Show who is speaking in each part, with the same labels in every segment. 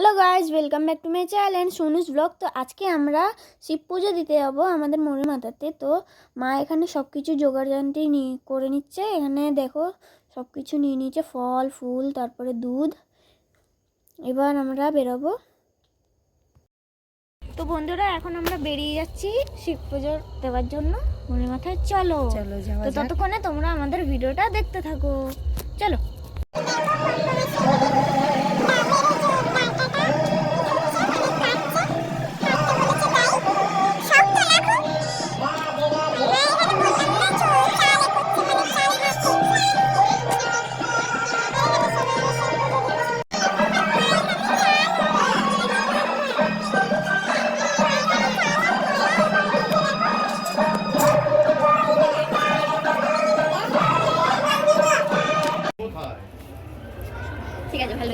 Speaker 1: Hello guys welcome back to my channel and সোনুস blog তো আজকে আমরা শিব পুজো দিতে যাব আমাদের মনের মাথাতে তো মা এখানে সব কিছু জোগাড়যন্ত্রী নিয়ে করে নিচ্ছে। এখানে দেখো সব কিছু নিয়ে নিচ্ছে ফল ফুল তারপরে দুধ। এবার আমরা বেরোবো। তো বন্ধুরা এখন আমরা বেরিয়ে যাচ্ছি শিব পুজো দেওয়ার জন্য। মনের মাথায় চলো।
Speaker 2: চলো
Speaker 1: তো ততক্ষণে তোমরা আমাদের ভিডিওটা দেখতে থাকো। চলো।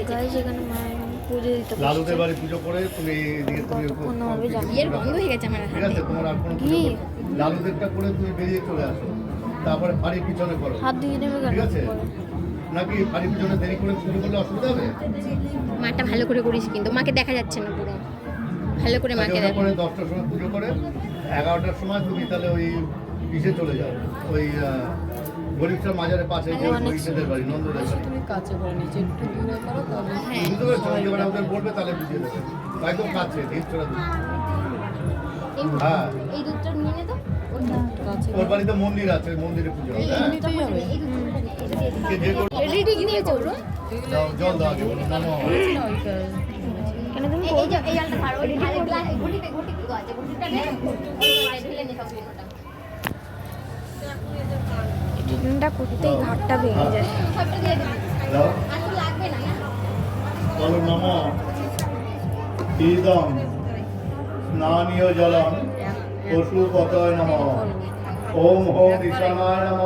Speaker 1: এখানে মা পুজো দিতে
Speaker 3: লালুদের বাড়ি পুজো করে তুমি এদিকে তুমি
Speaker 1: কতক্ষণ হবে জানি
Speaker 2: বন্ধ হয়ে গেছে আমার
Speaker 3: ঠিক আছে তোমার আর কোনো
Speaker 1: কি?
Speaker 3: করতে- লালুদেরটা করে তুমি বেরিয়ে চলে আসো। তারপরে পিছনে করো।
Speaker 1: হাত দিয়ে নেবে
Speaker 3: ঠিক আছে? নাকি ফাড়ির পিছনে দেরি করে করলে অসুবিধা হবে?
Speaker 2: মাটা ভালো করে করিস কিন্তু। মাকে দেখা যাচ্ছে না পুরো। ভালো করে মাকে দেখ
Speaker 3: করে দশটার সময় পুজো করে। এগারোটার সময় তুমি তাহলে ওই ইসে চলে যাও। ওই গরিবটার মাজারের পাশে যে
Speaker 1: অনেক
Speaker 3: বাড়ি নন্দদের বাড়ি
Speaker 4: তুমি কাছে করে নিচে একটু দূরে করো তাহলে
Speaker 2: হ্যাঁ
Speaker 3: বুঝতে পেরেছ এবার ওদের বলবে তাহলে বুঝিয়ে দেবে একদম কাছে ঠিক চলে হ্যাঁ
Speaker 2: এই দুধটা নিয়ে নে তো
Speaker 3: ওর বাড়িতে মন্দির আছে মন্দিরে পুজো হ্যাঁ
Speaker 2: রেডি নিয়ে চলো
Speaker 3: দাও, জল দাও আগে বলো নমো
Speaker 4: না
Speaker 1: কেন তুমি
Speaker 2: এই যে এই জলটা গ্লাস ঘুটিতে ঘুটি কি আছে ঘুটিটা নে ওই ঢেলে নে সব
Speaker 1: ট্রিটমেন্টটা করতেই ঘাটটা ভেঙে যায়।
Speaker 3: নমো। ইদম স্নানীয় জলম পশুপতয় নম। ওম হোম ঈশানায় নম।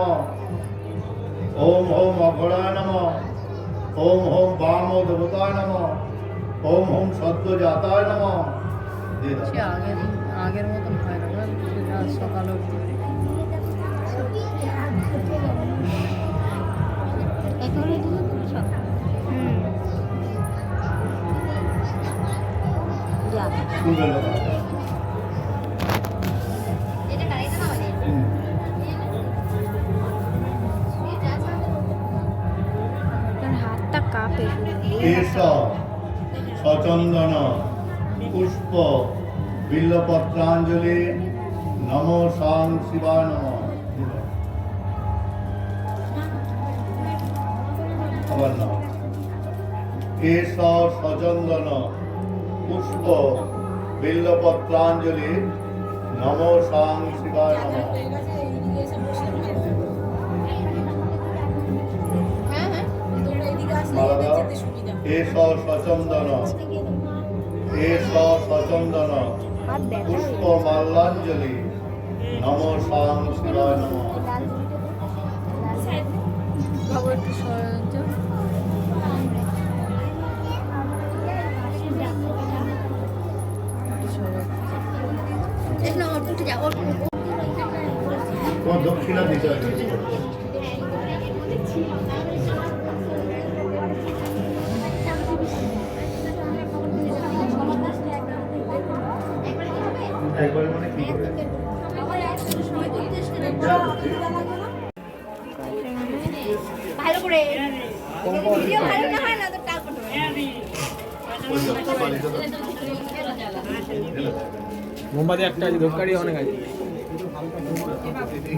Speaker 3: ওম হোম অঘরায় নম। ওম হোম বাম দেবতায় নম। ওম হোম সদ্যজাতায় নম। দিয়ে দাও।
Speaker 4: আগের আগের মতন হয় না সকাল
Speaker 3: কেশ সচন্দন পুষ্প বিল্লপত্রাঞ্জলি নম সাং নম আবার নাম কেশ সচন্দন পুষ্প, বিল্লপত্রাঞ্জলি, নম সাং শিবায় নম। কেশ সচন্দন কেশ সচন্দন পুষ্প মাল্যাঞ্জলি নম সাং শিবায় নম।
Speaker 4: বাবু
Speaker 3: দক্ষিণা দিতে হবে। মানে কি করে?
Speaker 2: ভালো করে ভিডিও ভালো না হয় না তো টাকা
Speaker 5: মোমবাতি একটা আছে ধূপকাঠি অনেক আছে।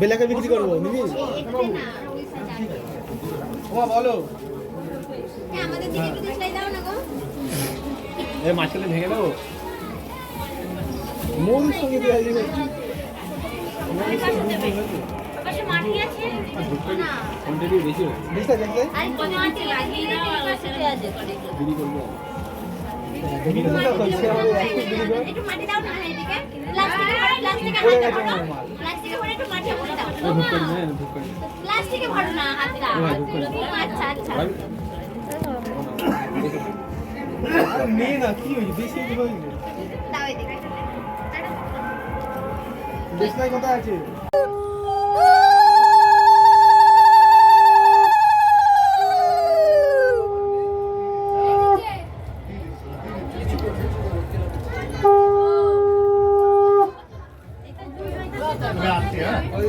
Speaker 5: বেলাকে বিক্রি করব নিবি ওমা বলো।
Speaker 2: আমাদের দিকে একটু দিশলাই দাও না গো
Speaker 5: এ মাছগুলো ভেঙে দেবো মন সঙ্গে দেওয়া যাবে বেশি দেখতে দেখতে
Speaker 2: প্লাস্টিকে ভরো না হাতে আচ্ছা আচ্ছা।
Speaker 5: মেয়ে না কি হয়েছে বেশি হয়েছে বেশ নাই কথা আছে
Speaker 3: আমি আসছি হ্যাঁ
Speaker 2: কি কি করলাম
Speaker 3: আচ্ছা ওই যে চলো।
Speaker 5: তোমার কাছে কিছু হবে নাকি
Speaker 3: তোমার কুর্সিটা দিলাম তো
Speaker 5: একটা কিনতে পারব
Speaker 2: এই যে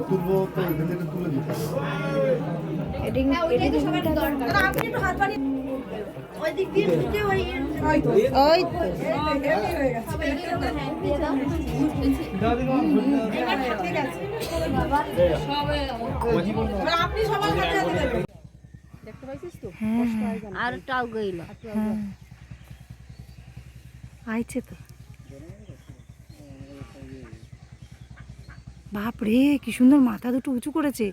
Speaker 3: তুলবো তো এখান থেকে তুলে দিতে হবে।
Speaker 2: হ্যাঁ, ওইটাই তো দরকার ওই দিক দিয়ে ঢুকে ওই
Speaker 4: ওই তো
Speaker 2: সবাই দিয়ে দাও
Speaker 4: আপনি সবার হাতে হাতে দেবেন দেখতে পাইছিস তো
Speaker 1: আর টাও গইল
Speaker 6: আইছে তো বাপ রে কি সুন্দর মাথা দুটো উঁচু করেছে।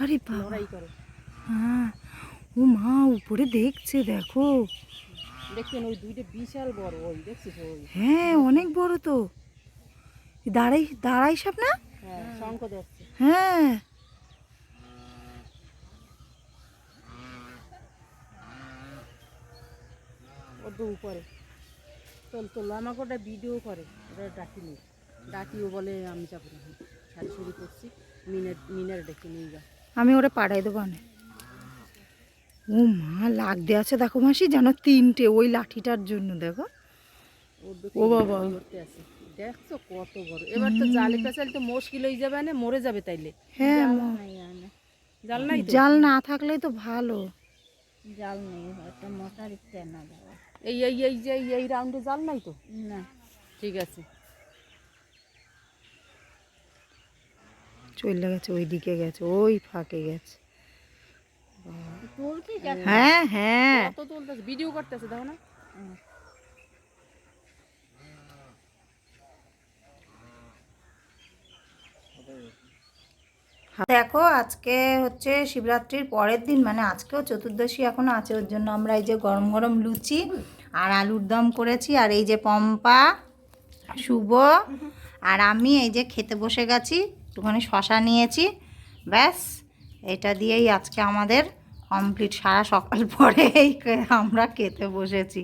Speaker 6: আরে বাবা। হ্যাঁ। ও মা উপরে দেখছে দেখো।
Speaker 4: দেখছেন ওই দুইটা বিশাল বড় ওই দেখছিস ওই।
Speaker 6: হ্যাঁ অনেক বড় তো। দাঁড়াই দাঁড়াই সাপ না?
Speaker 4: হ্যাঁ
Speaker 6: হ্যাঁ।
Speaker 4: উপরে। চল চল আমাকে ওটা ভিডিও করে। ওটা ডাকিনি ডাকিও বলে আমি যাব না। শাড়ি করছি মিনের মিনের ডেকে নিয়ে যা
Speaker 6: আমি ওরে পাঠাই দেবো না ও মা লাগ দিয়ে আছে দেখো মাসি যেন তিনটে ওই লাঠিটার জন্য দেখো। ও বাবা।
Speaker 4: দেখছ কত বড়। এবার তো জালে পেঁচাল তো মুশকিল হয়ে যাবে না মরে যাবে তাইলে।
Speaker 6: হ্যাঁ
Speaker 4: জাল নাই
Speaker 6: জাল না থাকলেই তো ভালো।
Speaker 1: জাল নেই একটা মশারি না দেওয়া।
Speaker 4: এই এই এই যে এই- এই রাউন্ডে জাল নাই তো?
Speaker 1: না।
Speaker 4: ঠিক আছে।
Speaker 6: চলে গেছে ওই দিকে গেছে ওই ফাঁকে গেছে। হ্যাঁ হ্যাঁ।
Speaker 4: ভিডিও করতেছে দেখো না?
Speaker 6: দেখো আজকে হচ্ছে শিবরাত্রির পরের দিন মানে আজকেও চতুর্দশী এখনও আছে ওর জন্য আমরা এই যে গরম গরম লুচি আর আলুর দম করেছি আর এই যে পম্পা শুভ আর আমি এই যে খেতে বসে গেছি একটুখানি শশা নিয়েছি, ব্যাস। এটা দিয়েই আজকে আমাদের কমপ্লিট সারা সকাল পরেই আমরা খেতে বসেছি।